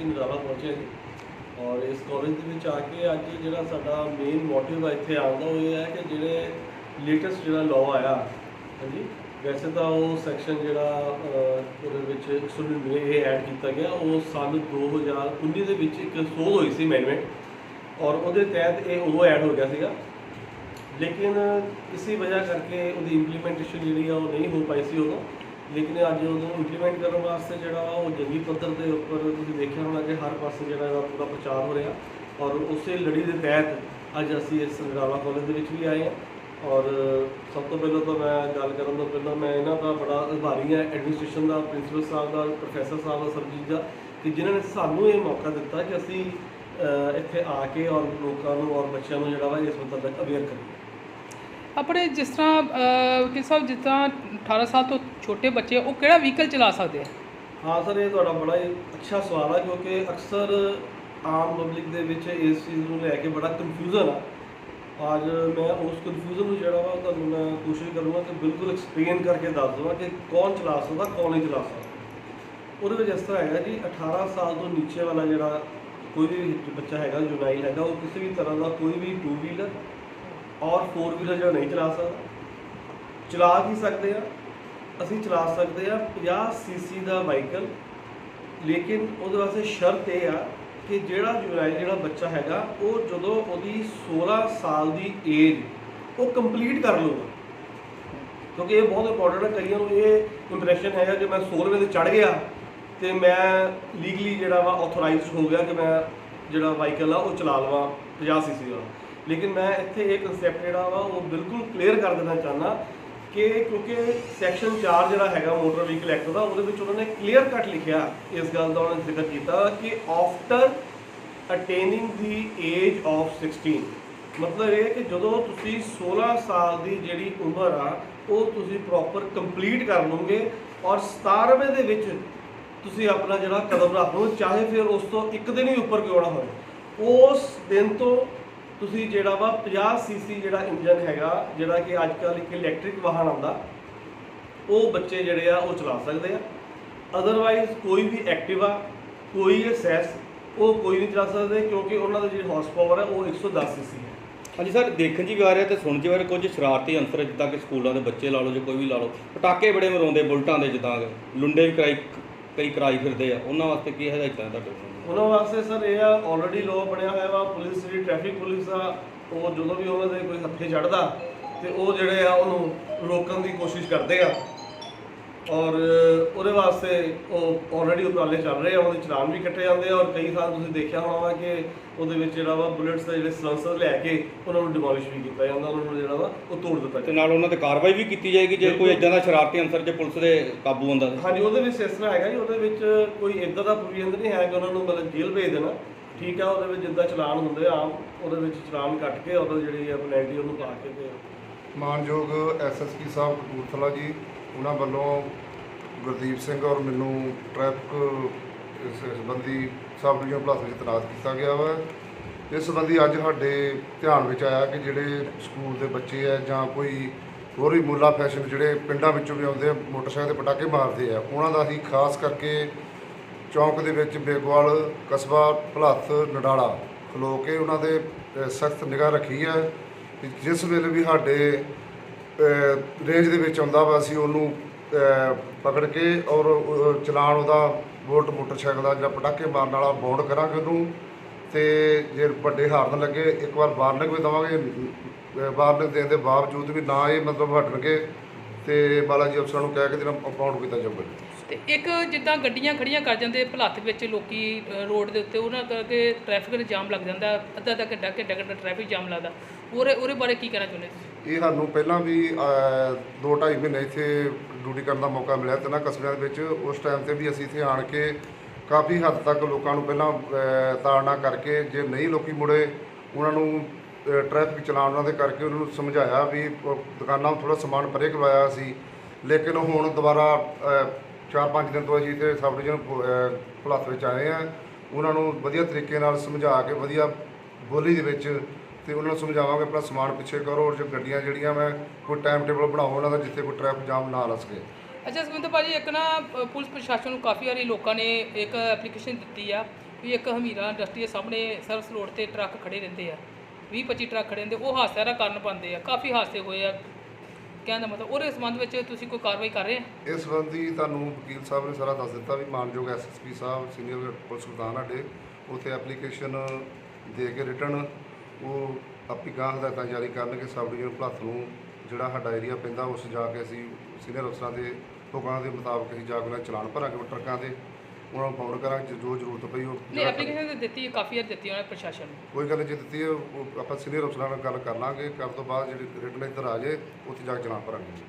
ਅਸੀਂ ਨਜ਼ਾਰਾ ਪਹੁੰਚੇ ਹਾਂ ਔਰ ਇਸ ਕਾਲਜ ਦੇ ਵਿੱਚ ਆ ਕੇ ਅੱਜ ਜਿਹੜਾ ਸਾਡਾ ਮੇਨ ਮੋਟਿਵ ਆ ਇੱਥੇ ਆਉਣ ਦਾ, ਉਹ ਇਹ ਹੈ ਕਿ ਜਿਹੜੇ ਲੇਟੈਸਟ ਜਿਹੜਾ ਲਾਅ ਆਇਆ, ਹਾਂਜੀ, ਵੈਸੇ ਤਾਂ ਉਹ ਸੈਕਸ਼ਨ ਜਿਹੜਾ ਉਹਦੇ ਵਿੱਚ 199 ਇਹ ਐਡ ਕੀਤਾ ਗਿਆ। ਉਹ ਸਾਲ 2019 ਦੇ ਵਿੱਚ ਇੱਕ ਸੋਧ ਹੋਈ ਸੀ ਅਮੈਂਡਮੈਂਟ ਔਰ ਉਹਦੇ ਤਹਿਤ ਇਹ ਉਹ ਐਡ ਹੋ ਗਿਆ ਸੀਗਾ। ਲੇਕਿਨ ਇਸੇ ਵਜ੍ਹਾ ਕਰਕੇ ਉਹਦੀ ਇੰਪਲੀਮੈਂਟੇਸ਼ਨ ਜਿਹੜੀ ਆ ਉਹ ਨਹੀਂ ਹੋ ਪਾਈ ਸੀ ਉਦੋਂ। ਲੇਕਿਨ ਅੱਜ ਉਹਨੂੰ ਇੰਪਲੀਮੈਂਟ ਕਰਨ ਵਾਸਤੇ ਜਿਹੜਾ ਵਾ ਉਹ ਜੰਗੀ ਪੱਧਰ ਦੇ ਉੱਪਰ ਤੁਸੀਂ ਦੇਖਿਆ ਹੋਣਾ ਕਿ ਹਰ ਪਾਸੇ ਜਿਹੜਾ ਇਹਦਾ ਪੂਰਾ ਪ੍ਰਚਾਰ ਹੋ ਰਿਹਾ। ਔਰ ਉਸੇ ਲੜੀ ਦੇ ਤਹਿਤ ਅੱਜ ਅਸੀਂ ਇਸ ਸੰਗਰਾਵਾ ਕਾਲਜ ਦੇ ਵਿੱਚ ਵੀ ਆਏ ਹਾਂ। ਔਰ ਸਭ ਤੋਂ ਪਹਿਲਾਂ ਤਾਂ ਮੈਂ ਗੱਲ ਕਰਨ ਤੋਂ ਪਹਿਲਾਂ ਮੈਂ ਇਹਨਾਂ ਦਾ ਬੜਾ ਆਭਾਰੀ ਹਾਂ ਐਡਮਿਨਿਸਟ੍ਰੇਸ਼ਨ ਦਾ ਪ੍ਰਿੰਸੀਪਲ ਸਾਹਿਬ ਦਾ ਪ੍ਰੋਫੈਸਰ ਸਾਹਿਬ ਦਾ ਸਰਜੀਤ ਦਾ, ਕਿ ਜਿਨ੍ਹਾਂ ਨੇ ਸਾਨੂੰ ਇਹ ਮੌਕਾ ਦਿੱਤਾ ਕਿ ਅਸੀਂ ਇੱਥੇ ਆ ਕੇ ਔਰ ਲੋਕਾਂ ਨੂੰ ਔਰ ਬੱਚਿਆਂ ਨੂੰ ਜਿਹੜਾ ਵਾ ਇਸ ਮੁਤਲਕ ਅਵੇਅਰ ਕਰੀਏ। ਆਪਣੇ ਜਿਸ ਤਰ੍ਹਾਂ ਕਿ ਸਾਹਿਬ, ਜਿਸ ਤਰ੍ਹਾਂ 18 ਸਾਲ ਤੋਂ ਛੋਟੇ ਬੱਚੇ ਉਹ ਕਿਹੜਾ ਵਹੀਕਲ ਚਲਾ ਸਕਦੇ ਆ? ਹਾਂ ਸਰ, ਇਹ ਤੁਹਾਡਾ ਬੜਾ ਹੀ ਅੱਛਾ ਸਵਾਲ ਹੈ ਕਿਉਂਕਿ ਅਕਸਰ ਆਮ ਪਬਲਿਕ ਦੇ ਵਿੱਚ ਇਸ ਚੀਜ਼ ਨੂੰ ਲੈ ਕੇ ਬੜਾ ਕਨਫਿਊਜ਼ਨ ਆ। ਅੱਜ ਮੈਂ ਉਸ ਕਨਫਿਊਜ਼ਨ ਨੂੰ ਜਿਹੜਾ ਵਾ, ਤੁਹਾਨੂੰ ਮੈਂ ਕੋਸ਼ਿਸ਼ ਕਰੂੰਗਾ ਕਿ ਬਿਲਕੁਲ ਐਕਸਪਲੇਨ ਕਰਕੇ ਦੱਸ ਦਵਾਂ ਕਿ ਕੌਣ ਚਲਾ ਸਕਦਾ, ਕੌਣ ਨਹੀਂ ਚਲਾ ਸਕਦਾ। ਉਹਦੇ ਵਿੱਚ ਇਸ ਤਰ੍ਹਾਂ ਹੈਗਾ ਜੀ 18 ਸਾਲ ਤੋਂ ਨੀਚੇ ਵਾਲਾ ਜਿਹੜਾ ਕੋਈ ਵੀ ਬੱਚਾ ਹੈਗਾ ਜੁਨਾਈਲ ਹੈਗਾ, ਉਹ ਕਿਸੇ ਵੀ ਤਰ੍ਹਾਂ ਦਾ ਕੋਈ ਵੀ ਟੂ ਵੀਲਰ ਔਰ ਫੋਰ ਵੀਲਰ ਜਿਹੜਾ ਨਹੀਂ ਚਲਾ ਸਕਦਾ, ਚਲਾ ਕੀ ਸਕਦੇ ਆ? ਅਸੀਂ ਚਲਾ ਸਕਦੇ ਆ 50 ਸੀਸੀ ਦਾ ਵਾਹੀਕਲ, ਲੇਕਿਨ ਉਹਦੇ ਵਾਸਤੇ ਸ਼ਰਤ ਇਹ ਆ ਕਿ ਜਿਹੜਾ ਜੁਨਾਈਲ ਜਿਹੜਾ ਬੱਚਾ ਹੈਗਾ, ਉਹ ਜਦੋਂ ਉਹਦੀ 16 ਸਾਲ ਦੀ ਏਜ ਉਹ ਕੰਪਲੀਟ ਕਰ ਲਊਗਾ। ਕਿਉਂਕਿ ਇਹ ਬਹੁਤ ਇੰਪੋਰਟੈਂਟ ਹੈ, ਕਈਆਂ ਨੂੰ ਇਹ ਇੰਪ੍ਰੈਸ਼ਨ ਹੈਗਾ ਕਿ ਮੈਂ 16ਵੇਂ ਤੇ ਚੜ ਗਿਆ ਤੇ ਮੈਂ ਲੀਗਲੀ ਜਿਹੜਾ ਵਾ ਆਥੋਰਾਈਜ਼ਡ ਹੋ ਗਿਆ ਕਿ ਮੈਂ ਜਿਹੜਾ ਵਾਹੀਕਲ ਆ ਉਹ ਚਲਾ ਲਵਾਂ 50 ਸੀਸੀ ਦਾ ਲੇਕਿਨ ਮੈਂ ਇੱਥੇ ਇਹ ਕਨਸੈਪਟ ਜਿਹੜਾ ਵਾ ਉਹ ਬਿਲਕੁਲ ਕਲੀਅਰ ਕਰ ਦੇਣਾ ਚਾਹੁੰਦਾ ਕਿ ਕਿਉਂਕਿ ਸੈਕਸ਼ਨ 4 ਜਿਹੜਾ ਹੈਗਾ ਮੋਟਰ ਵਹੀਕਲ ਐਕਟ ਦਾ, ਉਹਦੇ ਵਿੱਚ ਉਹਨਾਂ ਨੇ ਕਲੀਅਰ ਕੱਟ ਲਿਖਿਆ ਇਸ ਗੱਲ ਦਾ, ਉਹਨਾਂ ਨੇ ਜ਼ਿਕਰ ਕੀਤਾ ਕਿ after attaining the age of 16 ਮਤਲਬ ਇਹ ਕਿ ਜਦੋਂ ਤੁਸੀਂ 16 ਸਾਲ ਦੀ ਜਿਹੜੀ ਉਮਰ ਆ, ਉਹ ਤੁਸੀਂ ਪ੍ਰੋਪਰ ਕੰਪਲੀਟ ਕਰ ਲਓਗੇ ਔਰ 17ਵੇਂ ਦੇ ਵਿੱਚ ਤੁਸੀਂ ਆਪਣਾ ਜਿਹੜਾ ਕਦਮ ਰੱਖ ਲਓ, ਚਾਹੇ ਫਿਰ ਉਸ ਤੋਂ ਇੱਕ ਦਿਨ ਹੀ ਉੱਪਰ ਕਿਉਂ ਨਾ ਹੋਵੇ ਉਸ ਦਿਨ ਤੋਂ ਤੁਸੀਂ ਜਿਹੜਾ ਵਾ 50 ਸੀਸੀ ਜਿਹੜਾ ਇੰਜਨ ਹੈਗਾ, ਜਿਹੜਾ ਕਿ ਅੱਜ ਕੱਲ੍ਹ ਇੱਕ ਇਲੈਕਟ੍ਰਿਕ ਵਾਹਨ ਆਉਂਦਾ, ਉਹ ਬੱਚੇ ਜਿਹੜੇ ਆ, ਉਹ ਚਲਾ ਸਕਦੇ ਆ। ਅਦਰਵਾਈਜ਼ ਕੋਈ ਵੀ ਐਕਟਿਵਾ ਕੋਈ ਐਸਐਸ ਉਹ ਕੋਈ ਨਹੀਂ ਚਲਾ ਸਕਦੇ ਕਿਉਂਕਿ ਉਹਨਾਂ ਦਾ ਜਿਹੜੀ ਹਾਰਸ ਪਾਵਰ ਹੈ ਉਹ 110 ਸੀਸੀ ਹੈ। ਹਾਂਜੀ ਸਰ, ਦੇਖਣ ਜੀ ਵੀ ਆ ਰਿਹਾ ਤੇ ਸੁਣ ਜੀ ਵੀ ਕੁਝ ਸ਼ਰਾਰਤੀ ਅੰਸਰ ਜਿੱਦਾਂ ਕਿ ਸਕੂਲਾਂ ਦੇ ਬੱਚੇ ਲਾ ਲਓ ਜਾਂ ਕੋਈ ਵੀ ਲਾ ਲਓ, ਪਟਾਕੇ ਬੜੇ ਮਰਾਉਂਦੇ ਬੁਲਟਾਂ ਦੇ ਜਿੱਦਾਂ ਲੁੰਡੇ ਵੀ ਕਰਾਈ, ਕਈ ਕਰਾਈ ਫਿਰਦੇ ਆ, ਉਹਨਾਂ ਵਾਸਤੇ ਕੀ ਹਦਾਇਤਾਂ ਤੁਹਾਡੇ ਕੋਲ ਉਹਨਾਂ ਵਾਸਤੇ ਸਰ ਇਹ ਆ ਆਲਰੇਡੀ ਲਾਅ ਬਣਿਆ ਹੋਇਆ ਵਾ, ਪੁਲਿਸ ਜਿਹੜੀ ਟ੍ਰੈਫਿਕ ਪੁਲਿਸ ਆ, ਉਹ ਜਦੋਂ ਵੀ ਉਹਨਾਂ ਦੇ ਕੋਈ ਹੱਥੇ ਚੜਦਾ ਤੇ ਉਹ ਜਿਹੜੇ ਆ ਉਹਨੂੰ ਰੋਕਣ ਦੀ ਕੋਸ਼ਿਸ਼ ਕਰਦੇ ਆ। ਔਰ ਉਹਦੇ ਵਾਸਤੇ ਉਹ ਆਲਰੇਡੀ ਉਪਰਾਲੇ ਚੱਲ ਰਹੇ ਆ ਉਹਦੇ ਚਲਾਨ ਵੀ ਕੱਟੇ ਜਾਂਦੇ ਆ ਔਰ ਕਈ ਥਾਂ ਤੁਸੀਂ ਦੇਖਿਆ ਹੋਣਾ ਵਾ ਕਿ ਉਹਦੇ ਵਿੱਚ ਜਿਹੜਾ ਵਾ ਬੁਲੇਟਸ ਦੇ ਜਿਹੜੇ ਸਲੈਂਸਰ ਲੈ ਕੇ ਉਹਨਾਂ ਨੂੰ ਡਿਮੋਲਿਸ਼ ਵੀ ਕੀਤਾ ਜਾਂਦਾ ਉਹਨਾਂ ਨੂੰ ਜਿਹੜਾ ਵਾ ਉਹ ਤੋੜ ਦਿੱਤਾ ਤੇ ਨਾਲ ਉਹਨਾਂ ਤੇ ਕਾਰਵਾਈ ਵੀ ਕੀਤੀ ਜਾਏਗੀ ਜੇ ਕੋਈ ਇਦਾਂ ਦਾ ਸ਼ਰਾਰਤੀ ਅੰਸਰ ਜੇ ਪੁਲਿਸ ਦੇ ਕਾਬੂ ਆਉਂਦਾ ਤਾਂ। ਹਾਂਜੀ ਉਹਦੇ ਵਿੱਚ ਇਸ ਤਰ੍ਹਾਂ ਹੈਗਾ ਜੀ ਉਹਦੇ ਵਿੱਚ ਕੋਈ ਇਦਾਂ ਦਾ ਪ੍ਰੋਵੀਜ਼ਨ ਨਹੀਂ ਹੈ ਕਿ ਉਹਨਾਂ ਨੂੰ ਮਤਲਬ ਜੇਲ੍ਹ ਭੇਜ ਦੇਣਾ। ਠੀਕ ਆ ਉਹਦੇ ਵਿੱਚ ਜਿੱਦਾਂ ਚਲਾਨ ਹੁੰਦੇ ਆ ਆਮ ਉਹਦੇ ਵਿੱਚ ਚਲਾਨ ਕੱਟ ਕੇ ਉਹਦਾ ਜਿਹੜੀ ਹੈ ਪੈਨਲਟੀ ਉਹਨੂੰ ਪਾ ਕੇ ਤੇ ਮਾਨਯੋਗ ਐਸਐਸਪੀ ਸਾਹਿਬ ਕਪੂਰਥਲਾ ਜੀ ਉਹਨਾਂ ਵੱਲੋਂ ਗੁਰਦੀਪ ਸਿੰਘ ਔਰ ਮੈਨੂੰ ਟ੍ਰੈਫਿਕ ਸੰਬੰਧੀ ਸਬ ਡਿਵੀਜ਼ਨ ਪਲਾਸ ਵਿੱਚ ਤੈਨਾਤ ਕੀਤਾ ਗਿਆ ਵਾ। ਇਸ ਸੰਬੰਧੀ ਅੱਜ ਸਾਡੇ ਧਿਆਨ ਵਿੱਚ ਆਇਆ ਕਿ ਜਿਹੜੇ ਸਕੂਲ ਦੇ ਬੱਚੇ ਆ ਜਾਂ ਕੋਈ ਹੋਰ ਵੀ ਮੁੱਲਾ ਫੈਸ਼ਨ ਜਿਹੜੇ ਪਿੰਡਾਂ ਵਿੱਚੋਂ ਵੀ ਆਉਂਦੇ ਆ, ਮੋਟਰਸਾਈਕਲ ਤੇ ਪਟਾਕੇ ਮਾਰਦੇ ਆ, ਉਹਨਾਂ ਦਾ ਅਸੀਂ ਖਾਸ ਕਰਕੇ ਚੌਂਕ ਦੇ ਵਿੱਚ ਬੇਗਵਾਲ, ਕਸਬਾ, ਭਲੱਥ, ਨਡਾਲਾ ਖਲੋ ਕੇ ਉਹਨਾਂ ਦੇ ਸਖਤ ਨਿਗਾਹ ਰੱਖੀ ਹੈ ਜਿਸ ਵੇਲੇ ਵੀ ਸਾਡੇ ਰੇਂਜ ਦੇ ਵਿੱਚ ਆਉਂਦਾ ਵਾ, ਅਸੀਂ ਉਹਨੂੰ ਪਕੜ ਕੇ ਔਰ ਉਹ ਚਲਾਨ ਉਹਦਾ ਵੋਲਟ ਮੋਟਰਸਾਈਕਲ ਦਾ ਜਿਹੜਾ ਪਟਾਕੇ ਮਾਰਨ ਵਾਲਾ ਬੋਰਡ ਕਰਾਂਗੇ ਉਹਨੂੰ ਤੇ ਜੇ ਵੱਡੇ ਹਾਰਨ ਲੱਗੇ, ਇੱਕ ਵਾਰ ਵਾਰਨਿੰਗ ਵੀ ਦੇਵਾਂਗੇ ਵਾਰਨਿੰਗ ਦੇਣ ਦੇ ਬਾਵਜੂਦ ਵੀ ਨਾ ਇਹ ਮਤਲਬ ਹਟਣਗੇ ਤੇ ਬਾਲਾਜੀ ਅਫਸਰਾਂ ਨੂੰ ਕਹਿ ਕੇ ਜਿਹੜਾ ਅਕਾਊਂਟ ਕੀਤਾ ਜਾਊਗਾ ਤੇ ਇੱਕ ਜਿੱਦਾਂ ਗੱਡੀਆਂ ਖੜੀਆਂ ਕਰ ਜਾਂਦੇ ਭਲੱਥ ਵਿੱਚ ਲੋਕੀ ਰੋਡ ਦੇ ਉੱਤੇ ਉਹਨਾਂ ਕਰਕੇ ਟ੍ਰੈਫਿਕ ਦਾ ਜਾਮ ਲੱਗ ਜਾਂਦਾ ਅੱਧਾ ਅੱਧਾ ਘੰਟਾ ਘੰਟਾ ਘੰਟਾ ਟ੍ਰੈਫਿਕ ਜਾਮ ਲੱਗਦਾ। ਉਹਦੇ ਉਹਦੇ ਬਾਰੇ ਕੀ ਕਹਿਣਾ ਚਾਹੁੰਦੇ ਤੁਸੀਂ? ਇਹ ਸਾਨੂੰ ਪਹਿਲਾਂ ਵੀ 2.5 ਮਹੀਨੇ ਇੱਥੇ ਡਿਊਟੀ ਕਰਨ ਦਾ ਮੌਕਾ ਮਿਲਿਆ ਤਿੰਨਾਂ ਕਸਬਿਆਂ ਦੇ ਵਿੱਚ ਉਸ ਟਾਈਮ ਤੇ ਵੀ ਅਸੀਂ ਇੱਥੇ ਆਣ ਕੇ ਕਾਫੀ ਹੱਦ ਤੱਕ ਲੋਕਾਂ ਨੂੰ ਪਹਿਲਾਂ ਤਾੜਨਾ ਕਰਕੇ ਜੇ ਨਹੀਂ ਲੋਕੀ ਮੁੜੇ ਉਹਨਾਂ ਨੂੰ ਅਹ, ਟ੍ਰੈਫਿਕ ਚਲਾਉਣ ਉਹਨਾਂ ਦੇ ਕਰਕੇ ਉਹਨਾਂ ਨੂੰ ਸਮਝਾਇਆ ਵੀ ਦੁਕਾਨਾਂ ਨੂੰ ਥੋੜਾ ਸਮਾਨ ਪਰੇ ਕਰਵਾਇਆ ਸੀ। ਲੇਕਿਨ ਹੁਣ ਦੁਬਾਰਾ 4-5 ਦਿਨ ਤੋਂ ਅਸੀਂ ਤੇ ਸਬ ਡਿਵੀਜ਼ਨ ਭੁਲੱਥ ਵਿੱਚ ਆਏ ਆ ਉਹਨਾਂ ਨੂੰ ਵਧੀਆ ਤਰੀਕੇ ਨਾਲ ਸਮਝਾ ਕੇ, ਵਧੀਆ ਬੋਲੀ ਦੇ ਵਿੱਚ ਤੇ ਉਹਨਾਂ ਨੂੰ ਸਮਝਾਵਾਂਗੇ, ਆਪਣਾ ਸਮਾਨ ਪਿੱਛੇ ਕਰੋ ਔਰ ਜੋ ਗੱਡੀਆਂ ਜਿਹੜੀਆਂ ਮੈਂ ਕੋਈ ਟਾਈਮ ਟੇਬਲ ਬਣਾਓ, ਉਹਨਾਂ ਦਾ ਜਿੱਥੇ ਕੋਈ ਟ੍ਰੈਫਿਕ ਜਾਮ ਨਾ ਲੱਗ ਸਕੇ। ਅੱਛਾ, ਸੁਖਵਿੰਦਰ ਭਾਜੀ, ਇੱਕ ਨਾ ਪੁਲਿਸ ਪ੍ਰਸ਼ਾਸਨ ਨੂੰ ਕਾਫੀ ਵਾਰੀ ਲੋਕਾਂ ਨੇ ਇੱਕ ਐਪਲੀਕੇਸ਼ਨ ਦਿੱਤੀ ਆ ਵੀ ਇੱਕ ਹਮੀਰਾ ਇੰਡਸਟਰੀ ਦੇ ਸਾਹਮਣੇ ਸਰਵਿਸ ਰੋਡ ਤੇ ਟਰੱਕ ਖੜੇ ਰਹਿੰਦੇ ਆ 20 25 ਟਰੱਕ ਖੜੇ ਰਹਿੰਦੇ, ਉਹ ਹਾਦਸਿਆਂ ਦਾ ਕਾਰਨ ਬਣਦੇ ਆ, ਕਾਫੀ ਹਾਦਸੇ ਹੋਏ ਆ। ਕਹਿਣ ਦਾ ਮਤਲਬ, ਉਹਦੇ ਸੰਬੰਧ ਵਿੱਚ ਤੁਸੀਂ ਕੋਈ ਕਾਰਵਾਈ ਕਰ ਰਹੇ ਆ ਇਸ ਸੰਬੰਧੀ ਤੁਹਾਨੂੰ ਵਕੀਲ ਸਾਹਿਬ ਨੇ ਸਾਰਾ ਦੱਸ ਦਿੱਤਾ ਵੀ ਮਾਨਯੋਗ ਐਸਐਸਪੀ ਸਾਹਿਬ, ਸੀਨੀਅਰ ਪੁਲਿਸ ਪ੍ਰਧਾਨ ਸਾਡੇ, ਉੱਥੇ ਐਪਲੀਕੇਸ਼ਨ ਦੇ ਕੇ ਰਿਟਰਨ, ਉਹ ਆਪਣੀ ਗਾਂ ਹਦਾਇਤਾਂ ਜਾਰੀ ਕਰਨਗੇ ਸਬ ਡਿਵੀਜ਼ਨ ਭਲੱਥ ਨੂੰ ਜਿਹੜਾ ਸਾਡਾ ਏਰੀਆ ਪੈਂਦਾ, ਉਸ ਜਾ ਕੇ ਅਸੀਂ ਸੀਨੀਅਰ ਅਫਸਰਾਂ ਦੇ ਹੁਕਮਾਂ ਦੇ ਮੁਤਾਬਕ ਅਸੀਂ ਜਾ ਕੇ ਉਹਨਾਂ ਦੇ ਚਲਾਨ ਭਰਾਂਗੇ ਉਹ ਟਰੱਕਾਂ ਦੇ। ਉਹਨਾਂ ਨੂੰ ਫਾਉਡ ਕਰਾਂਗੇ ਜੋ ਜ਼ਰੂਰਤ ਪਈ ਉਹ ਨਹੀਂ ਜਿਹੜਾ ਐਪਲੀਕੇਸ਼ਨ ਤਾਂ ਦਿੱਤੀ ਹੈ, ਕਾਫੀ ਵਾਰ ਦਿੱਤੀ ਉਹਨਾਂ ਪ੍ਰਸ਼ਾਸਨ ਨੂੰ। ਕੋਈ ਗੱਲ ਨਹੀਂ ਜੇ ਦਿੱਤੀ ਹੈ ਉਹ ਆਪਾਂ ਸੀਨੀਅਰ ਅਫਸਰਾਂ ਨਾਲ ਗੱਲ ਕਰ ਲਾਂਗੇ ਕਰਨ ਤੋਂ ਬਾਅਦ ਜਿਹੜੀ ਰਿਟਰਨ ਇੱਧਰ ਆ ਜਾਏ ਉੱਥੇ ਜਾ ਕੇ ਚਲਾਨ ਭਰਾਂਗੇ।